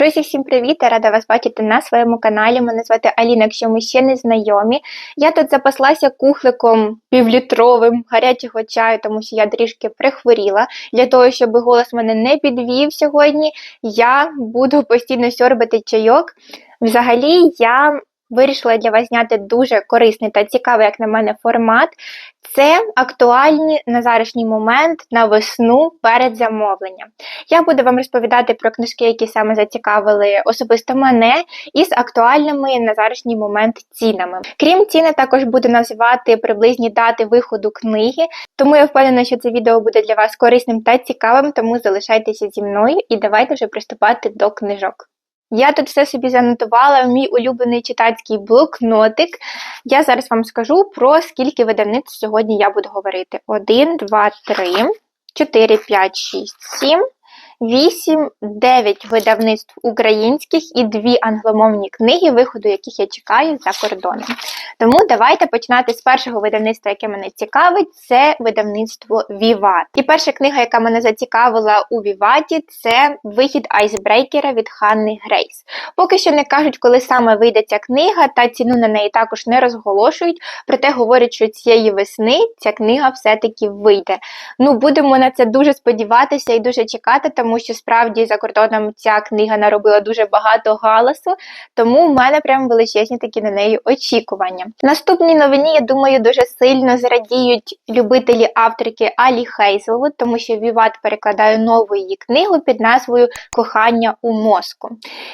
Друзі, всім привіт! Я рада вас бачити на своєму каналі. Мене звати Аліна, якщо ми ще не знайомі. Я тут запаслася кухликом півлітровим гарячого чаю, тому що я трішки прихворіла. Для того, щоб голос мене не підвів сьогодні, я буду постійно сьорбати чайок. Взагалі, я вирішила для вас зняти дуже корисний та цікавий, як на мене, формат. Це актуальні на зарашній момент на весну перед замовленням. Я буду вам розповідати про книжки, які саме зацікавили особисто мене, із актуальними на зарашній момент цінами. Крім ціни, також буду називати приблизні дати виходу книги, тому я впевнена, що це відео буде для вас корисним та цікавим, тому залишайтеся зі мною і давайте вже приступати до книжок. Я тут все собі занотувала в мій улюблений читацький блокнотик. Я зараз вам скажу про скільки видавництв сьогодні я буду говорити: 1, 2, 3, 4, 5, 6, 7. 8, 9 видавництв українських і дві англомовні книги, виходу яких я чекаю за кордоном. Тому давайте починати з першого видавництва, яке мене цікавить, це видавництво Віват. І перша книга, яка мене зацікавила у Віваті, це вихід айсбрейкера від Ханни Грейс. Поки що не кажуть, коли саме вийде ця книга, та ціну на неї також не розголошують, проте говорять, що цієї весни ця книга все-таки вийде. Ну, будемо на це дуже сподіватися і дуже чекати, тому що справді за кордоном ця книга наробила дуже багато галасу, тому в мене прям величезні такі на неї очікування. Наступній новині, я думаю, дуже сильно зрадіють любителі авторки Алі Хейзелвуд, тому що Віват перекладає нову її книгу під назвою Кохання у мозку.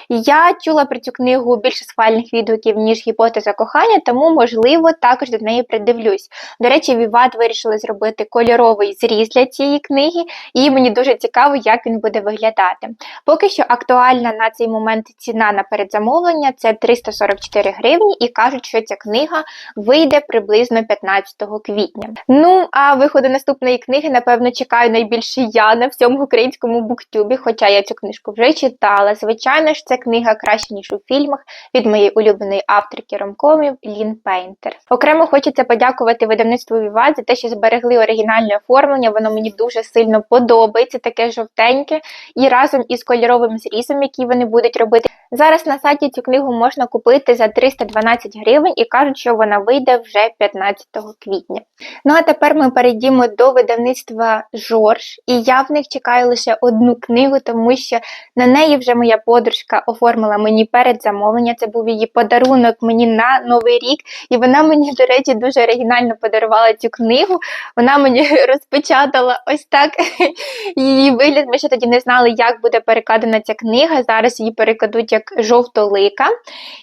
Я чула про цю книгу більше схвальних відгуків, ніж гіпотеза кохання, тому, можливо, також до неї придивлюсь. До речі, Віват вирішили зробити кольоровий зріз для цієї книги, і мені дуже цікаво, як він буде виглядати. Поки що актуальна на цей момент ціна на передзамовлення це 344 гривні, і кажуть, що ця книга вийде приблизно 15 квітня. Ну, а виходу наступної книги, напевно, чекаю найбільше я на всьому українському буктюбі, хоча я цю книжку вже читала. Звичайно ж, це книга краще, ніж у фільмах від моєї улюбленої авторки ромкомів Лін Пейнтер. Окремо хочеться подякувати видавництву Віват за те, що зберегли оригінальне оформлення. Воно мені дуже сильно подобається, таке жовтеньке, і разом із кольоровим зрізом, який вони будуть робити. Зараз на сайті цю книгу можна купити за 312 гривень і кажуть, що вона вийде вже 15 квітня. Ну а тепер ми перейдемо до видавництва Жорж, і я в них чекаю лише одну книгу, тому що на неї вже моя подружка оформила мені перед замовлення. Це був її подарунок мені на новий рік, і вона мені, до речі, дуже оригінально подарувала цю книгу. Вона мені розпечатала ось так її вигляд. Ми ще тоді не знали, як буде перекладена ця книга. Зараз її перекладуть як жовтолика.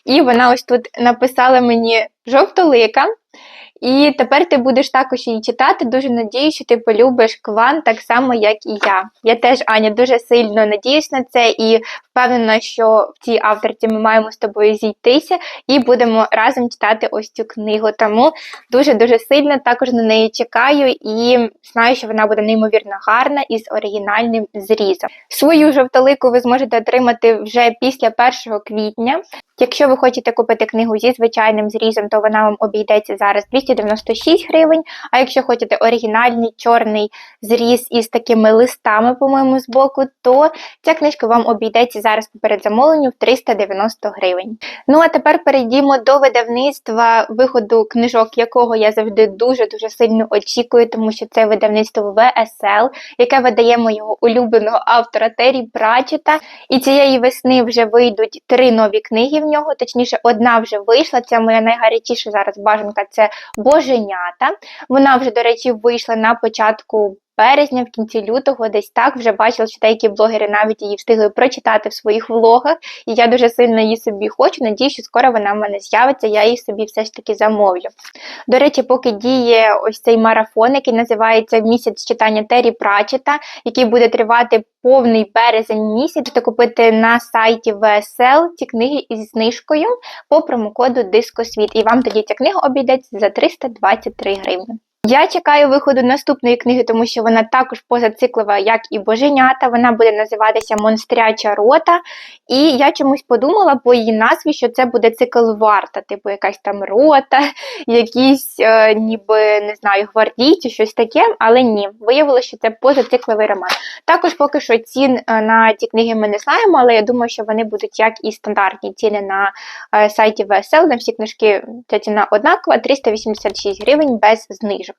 І вона ось тут написала мені жовтолика. І тепер ти будеш також її читати. Дуже надіюсь, що ти полюбиш кван так само, як і я. Я теж, Аня, дуже сильно надіюсь на це і впевнена, що в цій авторці ми маємо з тобою зійтися і будемо разом читати ось цю книгу. Тому дуже-дуже сильно також на неї чекаю і знаю, що вона буде неймовірно гарна із оригінальним зрізом. Свою жовтолику ви зможете отримати вже після 1 квітня. Якщо ви хочете купити книгу зі звичайним зрізом, то вона вам обійдеться зараз 296 гривень. А якщо хочете оригінальний чорний зріз із такими листами, по-моєму, з боку, то ця книжка вам обійдеться зараз по передзамовленню в 390 гривень. Ну а тепер перейдімо до видавництва виходу книжок, якого я завжди дуже-дуже сильно очікую, тому що це видавництво VSL, яке видає моєго улюбленого автора Террі Прачета. І цієї весни вже вийдуть три нові книги в нього, точніше, одна вже вийшла. Це моя найгарячіша зараз бажанка це Боженята. Вона вже, до речі, вийшла на початку. Березня, в кінці лютого, десь так вже бачила, що деякі блогери навіть її встигли прочитати в своїх влогах, і я дуже сильно її собі хочу. Надію, що скоро вона в мене з'явиться, я її собі все ж таки замовлю. До речі, поки діє ось цей марафон, який називається Місяць читання Террі Прачета, який буде тривати повний березень місяць, можете купити на сайті VSL ці книги із знижкою по промокоду Дискосвіт. І вам тоді ця книга обійдеться за 323 гривні. Я чекаю виходу наступної книги, тому що вона також позациклова, як і боженята. Вона буде називатися Монстряча рота. І я чомусь подумала по її назві, що це буде цикл варта, типу якась там рота, якісь е, ніби не знаю, гвардійці, щось таке. Але ні, виявилося, що це позацикливий роман. Також поки що цін е, на ці книги ми не знаємо, але я думаю, що вони будуть як і стандартні ціни на е, сайті VSL. На всі книжки ця ціна однакова 386 гривень без знижок.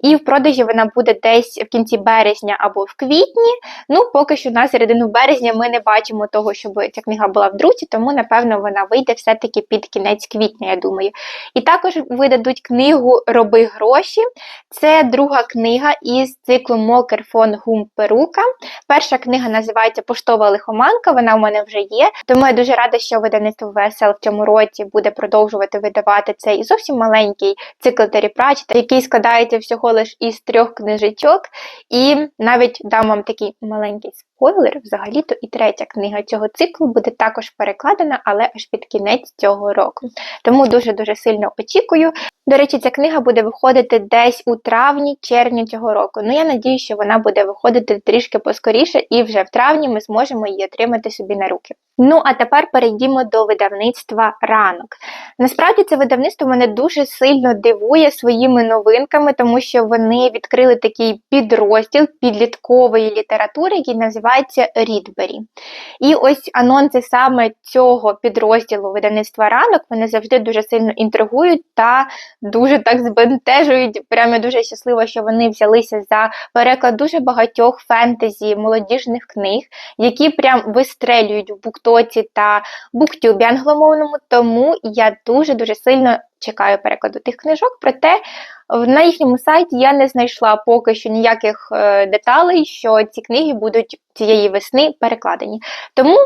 І в продажі вона буде десь в кінці березня або в квітні. Ну, поки що на середину березня ми не бачимо того, щоб ця книга була в друці, тому, напевно, вона вийде все-таки під кінець квітня, я думаю. І також видадуть книгу Роби гроші. Це друга книга із циклу Мокер фон Гум Перука. Перша книга називається Поштова лихоманка, вона у мене вже є. Тому я дуже рада, що видавництво ВСЛ в цьому році буде продовжувати видавати цей зовсім маленький цикл Террі Пратчета, який складається всього лиш із трьох книжечок. І навіть дам вам такий маленький спойлер, взагалі-то і третя книга цього циклу буде також перекладена, але аж під кінець цього року. Тому дуже-дуже сильно очікую. До речі, ця книга буде виходити десь у травні-червні цього року. Ну я надію, що вона буде виходити трішки поскоріше, і вже в травні ми зможемо її отримати собі на руки. Ну, а тепер перейдімо до видавництва ранок. Насправді, це видавництво мене дуже сильно дивує своїми новинками, тому що вони відкрили такий підрозділ підліткової літератури, який називається Рідбері. І ось анонси саме цього підрозділу видавництва ранок мене завжди дуже сильно інтригують та дуже так збентежують. Прямо я дуже щаслива, що вони взялися за переклад дуже багатьох фентезі молодіжних книг, які прям вистрелюють в буктоці та буктюбі англомовному. Тому я дуже-дуже сильно чекаю перекладу тих книжок. Проте на їхньому сайті я не знайшла поки що ніяких е, деталей, що ці книги будуть цієї весни перекладені. Тому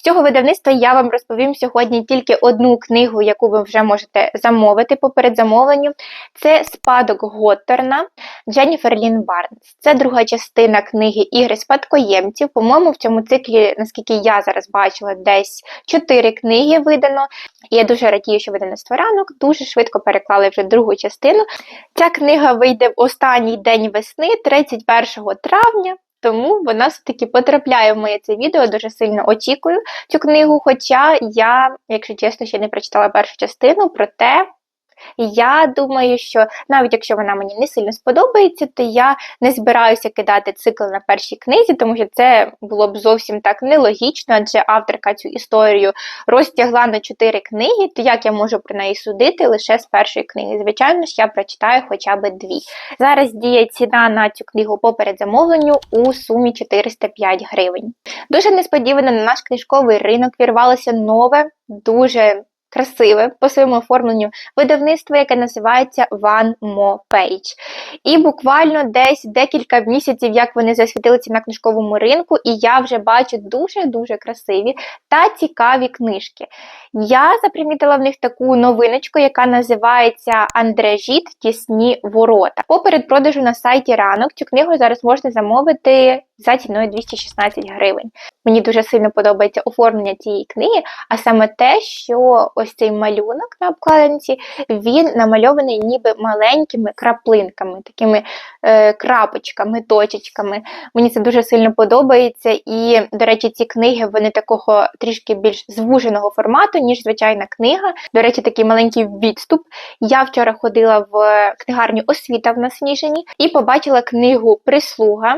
з цього видавництва я вам розповім сьогодні тільки одну книгу, яку ви вже можете замовити по передзамовленню. Це Спадок Готтерна Дженніфер Лін Барнс. Це друга частина книги Ігри спадкоємців. По-моєму, в цьому циклі, наскільки я зараз бачила, десь чотири книги видано. Я дуже радію, що видавництво ранок дуже швидко переклали вже другу частину. Ця книга вийде в останній день весни, 31 травня. Тому вона все-таки потрапляє в моє це відео, дуже сильно очікую цю книгу. Хоча я, якщо чесно, ще не прочитала першу частину, проте я думаю, що навіть якщо вона мені не сильно сподобається, то я не збираюся кидати цикл на першій книзі, тому що це було б зовсім так нелогічно, адже авторка цю історію розтягла на чотири книги, то як я можу про неї судити лише з першої книги? Звичайно ж, я прочитаю хоча б дві. Зараз діє ціна на цю книгу по передзамовленню у сумі 405 гривень. Дуже несподівано на наш книжковий ринок вірвалося нове, дуже красиве по своєму оформленню видавництво, яке називається One More Page. І буквально десь декілька місяців, як вони засвітилися на книжковому ринку, і я вже бачу дуже-дуже красиві та цікаві книжки. Я запримітила в них таку новиночку, яка називається Андрежіт Тісні ворота. По передпродажу на сайті ранок цю книгу зараз можна замовити за ціною 216 гривень. Мені дуже сильно подобається оформлення цієї книги, а саме те, що ось цей малюнок на обкладинці, він намальований ніби маленькими краплинками, такими е, крапочками, точечками. Мені це дуже сильно подобається. І, до речі, ці книги вони такого трішки більш звуженого формату, ніж звичайна книга. До речі, такий маленький відступ. Я вчора ходила в книгарню освіта в Насніжені і побачила книгу Прислуга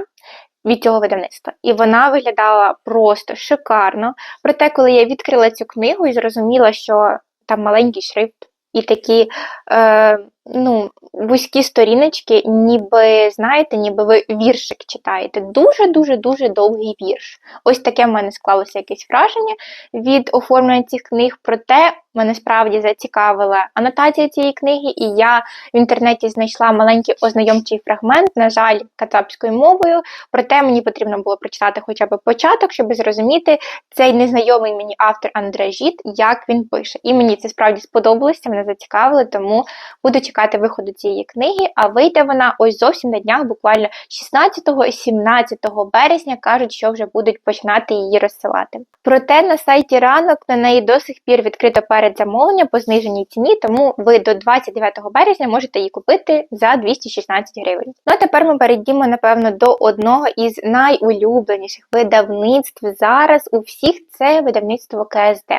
від цього видавництва. І вона виглядала просто шикарно. Проте, коли я відкрила цю книгу і зрозуміла, що там маленький шрифт і такі е, ну, вузькі сторіночки, ніби, знаєте, ніби ви віршик читаєте. Дуже-дуже дуже довгий вірш. Ось таке в мене склалося якесь враження від оформлення цих книг, проте мене справді зацікавила анотація цієї книги, і я в інтернеті знайшла маленький ознайомчий фрагмент, на жаль, кацапською мовою. Проте мені потрібно було прочитати хоча б початок, щоб зрозуміти цей незнайомий мені автор Андре Жіт, як він пише. І мені це справді сподобалося, мене зацікавило, тому буду виходу цієї книги, а вийде вона ось зовсім на днях, буквально 16 і 17 березня, кажуть, що вже будуть починати її розсилати. Проте на сайті ранок на неї до сих пір відкрито передзамовлення по зниженій ціні, тому ви до 29 березня можете її купити за 216 гривень. Ну а тепер ми перейдімо, напевно, до одного із найулюбленіших видавництв зараз у всіх це видавництво КСД.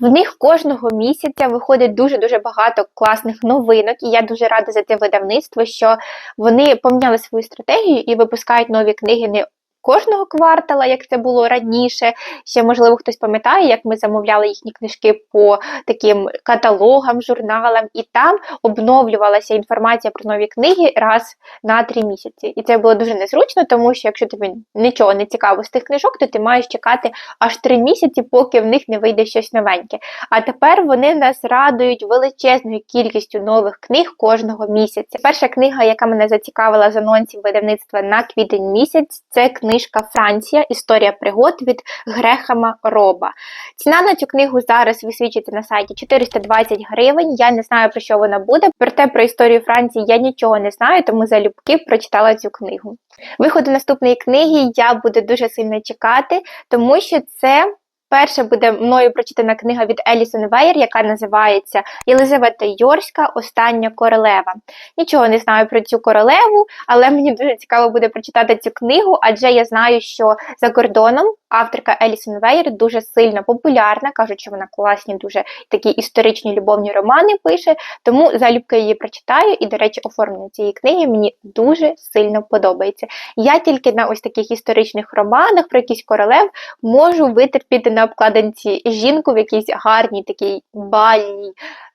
В них кожного місяця виходить дуже-дуже багато класних новинок, і я дуже рада за те видавництво, що вони поміняли свою стратегію і випускають нові книги не кожного квартала, як це було раніше. Ще, можливо, хтось пам'ятає, як ми замовляли їхні книжки по таким каталогам, журналам, і там обновлювалася інформація про нові книги раз на три місяці. І це було дуже незручно, тому що якщо тобі нічого не цікаво з тих книжок, то ти маєш чекати аж три місяці, поки в них не вийде щось новеньке. А тепер вони нас радують величезною кількістю нових книг кожного місяця. Перша книга, яка мене зацікавила з анонсів видавництва на квітень місяць, це книжка Франція Історія пригод від Грехама Роба. Ціна на цю книгу зараз висвічується на сайті 420 гривень. Я не знаю, про що вона буде, проте про історію Франції я нічого не знаю, тому залюбки прочитала цю книгу. Виходу наступної книги я буду дуже сильно чекати, тому що це. Перша буде мною прочитана книга від Елісон Вейер, яка називається Єлизавета Йорська Остання королева. Нічого не знаю про цю королеву, але мені дуже цікаво буде прочитати цю книгу, адже я знаю, що за кордоном авторка Елісон Вейер дуже сильно популярна. Кажуть, що вона класні, дуже такі історичні любовні романи пише. Тому залюбки її прочитаю. І, до речі, оформлення цієї книги мені дуже сильно подобається. Я тільки на ось таких історичних романах про якісь королев можу витерпіти на обкладинці жінку в якійсь гарній, такій бальній,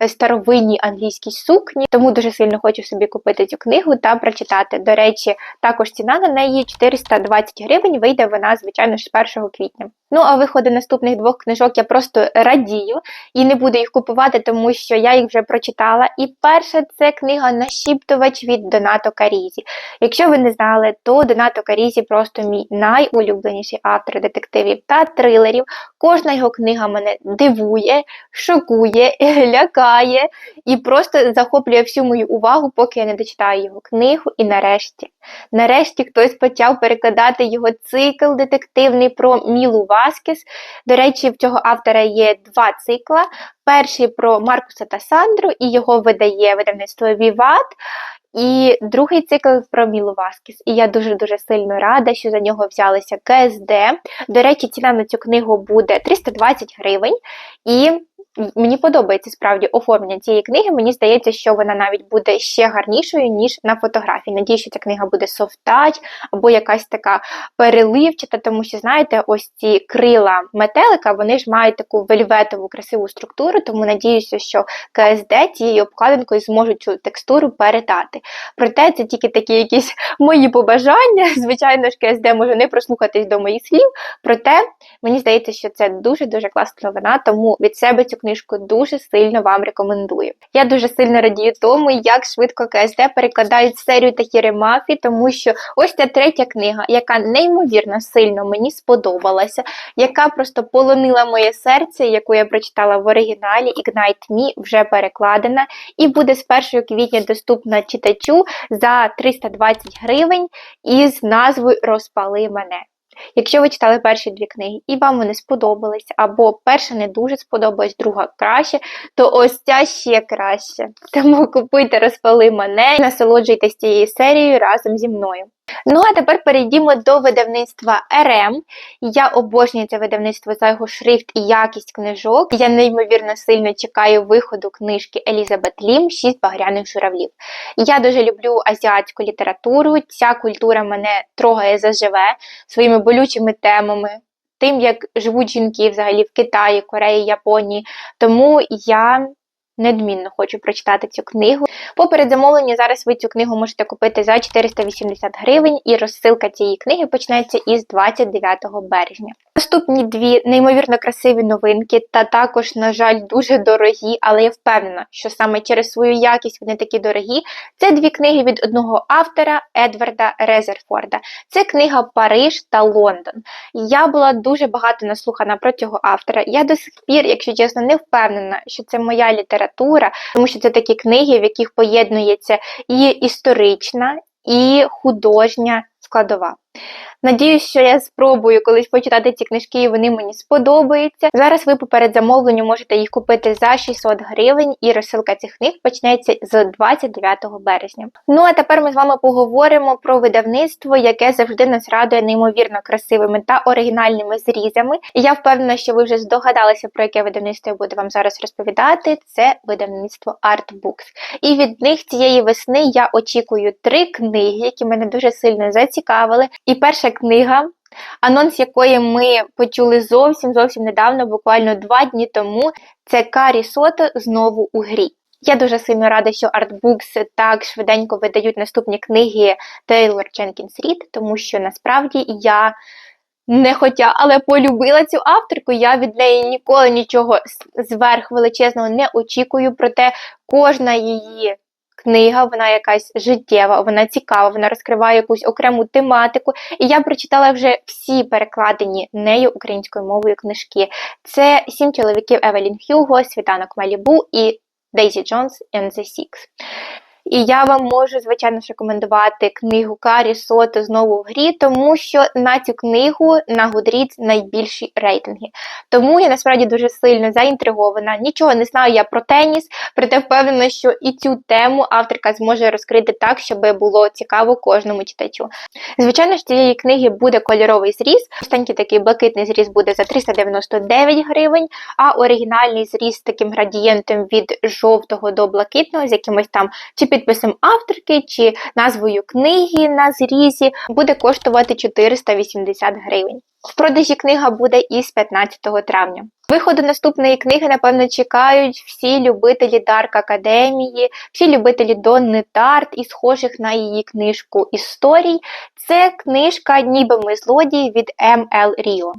старовинній англійській сукні. Тому дуже сильно хочу собі купити цю книгу та прочитати. До речі, також ціна на неї 420 гривень. Вийде вона, звичайно ж, з 1 квітня. Ну, а виходи наступних двох книжок я просто радію і не буду їх купувати, тому що я їх вже прочитала. І перша це книга Нашіптувач від Донато Карізі. Якщо ви не знали, то Донато Карізі просто мій найулюбленіший автор детективів та трилерів. Кожна його книга мене дивує, шокує, лякає і просто захоплює всю мою увагу, поки я не дочитаю його книгу. І нарешті, нарешті хтось почав перекладати його цикл детективний про Мілу Васкіс. До речі, в цього автора є два цикла. Перший про Маркуса та Сандру, і його видає видавництво Віват. І другий цикл про Мілу Васкіс. І я дуже-дуже сильно рада, що за нього взялися КСД. До речі, ціна на цю книгу буде 320 гривень. І Мені подобається справді оформлення цієї книги. Мені здається, що вона навіть буде ще гарнішою, ніж на фотографії. Надію, що ця книга буде софтач або якась така переливчата, тому що, знаєте, ось ці крила метелика, вони ж мають таку вельветову красиву структуру, тому надіюся, що КСД цією обкладинкою зможуть цю текстуру передати. Проте це тільки такі якісь мої побажання. Звичайно ж, КСД може не прослухатись до моїх слів, проте мені здається, що це дуже-дуже класна новина, тому від себе цю книжку дуже сильно вам рекомендую. Я дуже сильно радію тому, як швидко КСД перекладають серію Тахіри Мафі, тому що ось ця третя книга, яка неймовірно сильно мені сподобалася, яка просто полонила моє серце, яку я прочитала в оригіналі Ignite Me, вже перекладена, і буде з 1 квітня доступна читачу за 320 гривень із назвою Розпали мене. Якщо ви читали перші дві книги і вам вони сподобались, або перша не дуже сподобалась, друга краще, то ось ця ще краще. Тому купуйте, розпали мене і насолоджуйтесь цією серією разом зі мною. Ну, а тепер перейдімо до видавництва РМ. Я обожнюю це видавництво за його шрифт і якість книжок. Я неймовірно сильно чекаю виходу книжки Елізабет Лім Шість багряних журавлів. Я дуже люблю азіатську літературу. Ця культура мене трогає заживе своїми болючими темами. Тим, як живуть жінки взагалі в Китаї, Кореї, Японії. Тому я Недмінно хочу прочитати цю книгу. По передзамовленню зараз ви цю книгу можете купити за 480 гривень, і розсилка цієї книги почнеться із 29 березня. Наступні дві неймовірно красиві новинки, та також, на жаль, дуже дорогі, але я впевнена, що саме через свою якість вони такі дорогі. Це дві книги від одного автора Едварда Резерфорда. Це книга Париж та Лондон. Я була дуже багато наслухана про цього автора. Я до сих пір, якщо чесно, не впевнена, що це моя література література, тому що це такі книги, в яких поєднується і історична, і художня складова. Надіюсь, що я спробую колись почитати ці книжки, і вони мені сподобаються. Зараз ви по передзамовленню можете їх купити за 600 гривень, і розсилка цих книг почнеться з 29 березня. Ну а тепер ми з вами поговоримо про видавництво, яке завжди нас радує неймовірно красивими та оригінальними зрізами. І я впевнена, що ви вже здогадалися, про яке видавництво я буду вам зараз розповідати. Це видавництво Artbooks. І від них цієї весни я очікую три книги, які мене дуже сильно зацікавили. І перша книга. Анонс якої ми почули зовсім зовсім недавно, буквально два дні тому. Це Карі Сото знову у грі. Я дуже сильно рада, що Artbooks так швиденько видають наступні книги Тейлор Дженкінс Рід, тому що насправді я не хотя, але полюбила цю авторку. Я від неї ніколи нічого зверх величезного не очікую, проте кожна її книга, вона якась життєва, вона цікава, вона розкриває якусь окрему тематику. І я прочитала вже всі перекладені нею українською мовою книжки. Це сім чоловіків Евелін Хьюго, Світанок Малібу і Дейзі Джонс and the Six. І я вам можу, звичайно ж, рекомендувати книгу Карі Сото знову в грі, тому що на цю книгу на Goodreads найбільші рейтинги. Тому я насправді дуже сильно заінтригована. Нічого не знаю я про теніс, проте впевнена, що і цю тему авторка зможе розкрити так, щоб було цікаво кожному читачу. Звичайно ж, цієї книги буде кольоровий зріз. Останній такий блакитний зріз буде за 399 гривень, а оригінальний зріз з таким градієнтом від жовтого до блакитного, з якимось там чи підписом авторки, чи назвою книги на зрізі, буде коштувати 480 гривень. В продажі книга буде із 15 травня. Виходу наступної книги, напевно, чекають всі любителі Дарк Академії, всі любителі Донни Тарт і схожих на її книжку історій. Це книжка Ніби ми злодії від М.Л. Ріо.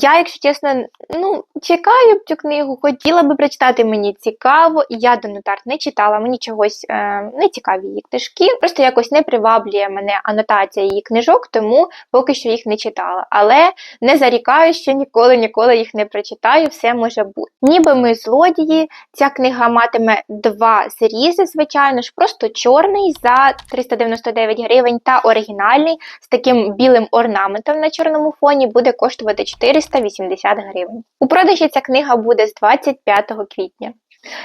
Я, якщо чесно, ну, чекаю цю книгу, хотіла би прочитати, мені цікаво. Я Донну Тарт не читала, мені чогось е, не цікаві її книжки. Просто якось не приваблює мене анотація її книжок, тому поки що їх не читала. Але не зарікаю, що ніколи ніколи їх не прочитаю, все може бути. Ніби ми злодії. Ця книга матиме два зрізи, звичайно ж, просто чорний за 399 гривень та оригінальний з таким білим орнаментом на чорному фоні буде коштувати 480 гривень. У продажі ця книга буде з 25 квітня.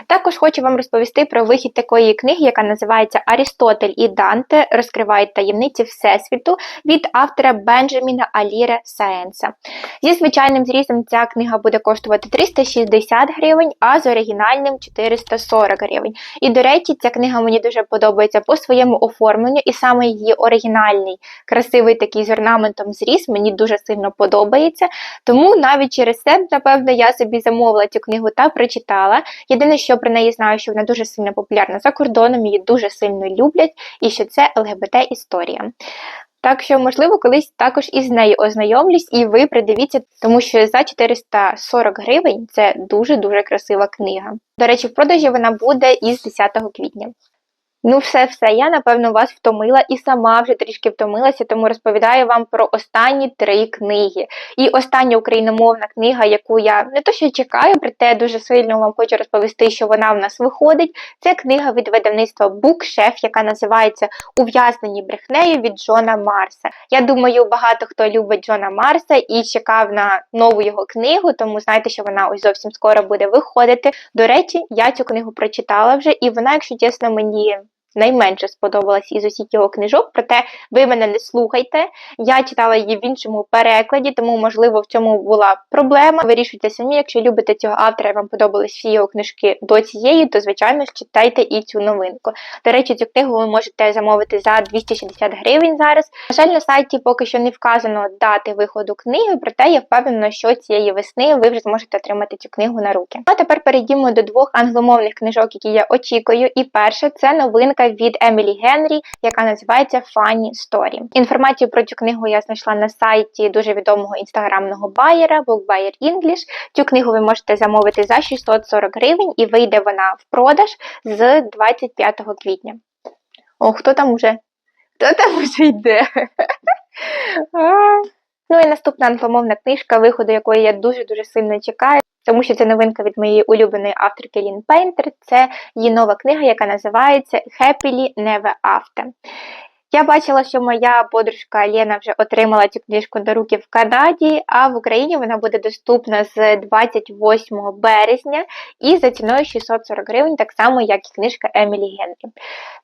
Також хочу вам розповісти про вихід такої книги, яка називається Арістотель і Данте розкривають таємниці Всесвіту від автора Бенджаміна Аліре Саенса. Зі звичайним зрізом ця книга буде коштувати 360 гривень, а з оригінальним 440 гривень. І, до речі, ця книга мені дуже подобається по своєму оформленню, і саме її оригінальний, красивий такий з орнаментом зріз мені дуже сильно подобається. Тому навіть через це, напевно, я собі замовила цю книгу та прочитала. Єдине, що про неї знаю, що вона дуже сильно популярна за кордоном, її дуже сильно люблять, і що це ЛГБТ-історія. Так що, можливо, колись також із нею ознайомлюсь, і ви придивіться, тому що за 440 гривень це дуже-дуже красива книга. До речі, в продажі вона буде із 10 квітня. Ну, все-все, я напевно вас втомила і сама вже трішки втомилася, тому розповідаю вам про останні три книги. І остання україномовна книга, яку я не то що чекаю, проте дуже сильно вам хочу розповісти, що вона в нас виходить. Це книга від видавництва Букшеф, яка називається Ув'язнені брехнею від Джона Марса. Я думаю, багато хто любить Джона Марса і чекав на нову його книгу, тому знаєте, що вона ось зовсім скоро буде виходити. До речі, я цю книгу прочитала вже, і вона, якщо чесно, мені найменше сподобалась із усіх його книжок, проте ви мене не слухайте. Я читала її в іншому перекладі, тому, можливо, в цьому була проблема. Вирішуйте самі, якщо любите цього автора, і вам подобались всі його книжки до цієї, то, звичайно, читайте і цю новинку. До речі, цю книгу ви можете замовити за 260 гривень зараз. На жаль, на сайті поки що не вказано дати виходу книги, проте я впевнена, що цієї весни ви вже зможете отримати цю книгу на руки. А тепер перейдімо до двох англомовних книжок, які я очікую. І перша це новинка від Емілі Генрі, яка називається Funny Story. Інформацію про цю книгу я знайшла на сайті дуже відомого інстаграмного байера BookBuyer English. Цю книгу ви можете замовити за 640 гривень і вийде вона в продаж з 25 квітня. О, хто там уже? Хто там уже йде? Ну і наступна англомовна книжка, виходу якої я дуже-дуже сильно чекаю. Тому що це новинка від моєї улюбленої авторки Лін Пейнтер. Це її нова книга, яка називається Happily Never After. Я бачила, що моя подружка Лена вже отримала цю книжку до руки в Канаді, а в Україні вона буде доступна з 28 березня і за ціною 640 гривень, так само, як і книжка Емілі Генрі.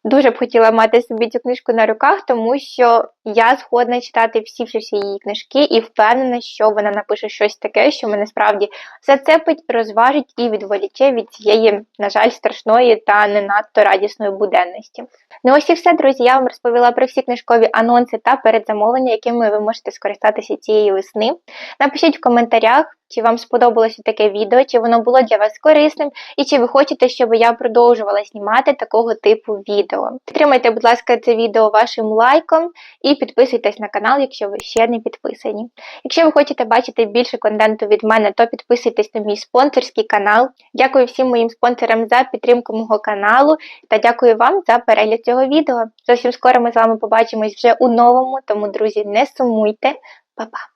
Дуже б хотіла мати собі цю книжку на руках, тому що я згодна читати всі всі її книжки і впевнена, що вона напише щось таке, що мене справді зацепить, розважить і відволіче від цієї, на жаль, страшної та не надто радісної буденності. Ну ось і все, друзі. Я вам розповіла про всі книжкові анонси та передзамовлення, якими ви можете скористатися цієї весни. Напишіть в коментарях, чи вам сподобалося таке відео, чи воно було для вас корисним, і чи ви хочете, щоб я продовжувала знімати такого типу відео. Підтримайте, будь ласка, це відео вашим лайком і підписуйтесь на канал, якщо ви ще не підписані. Якщо ви хочете бачити більше контенту від мене, то підписуйтесь на мій спонсорський канал. Дякую всім моїм спонсорам за підтримку мого каналу та дякую вам за перегляд цього відео. Зовсім скоро ми з вами побачимось вже у новому, тому, друзі, не сумуйте. Па-па!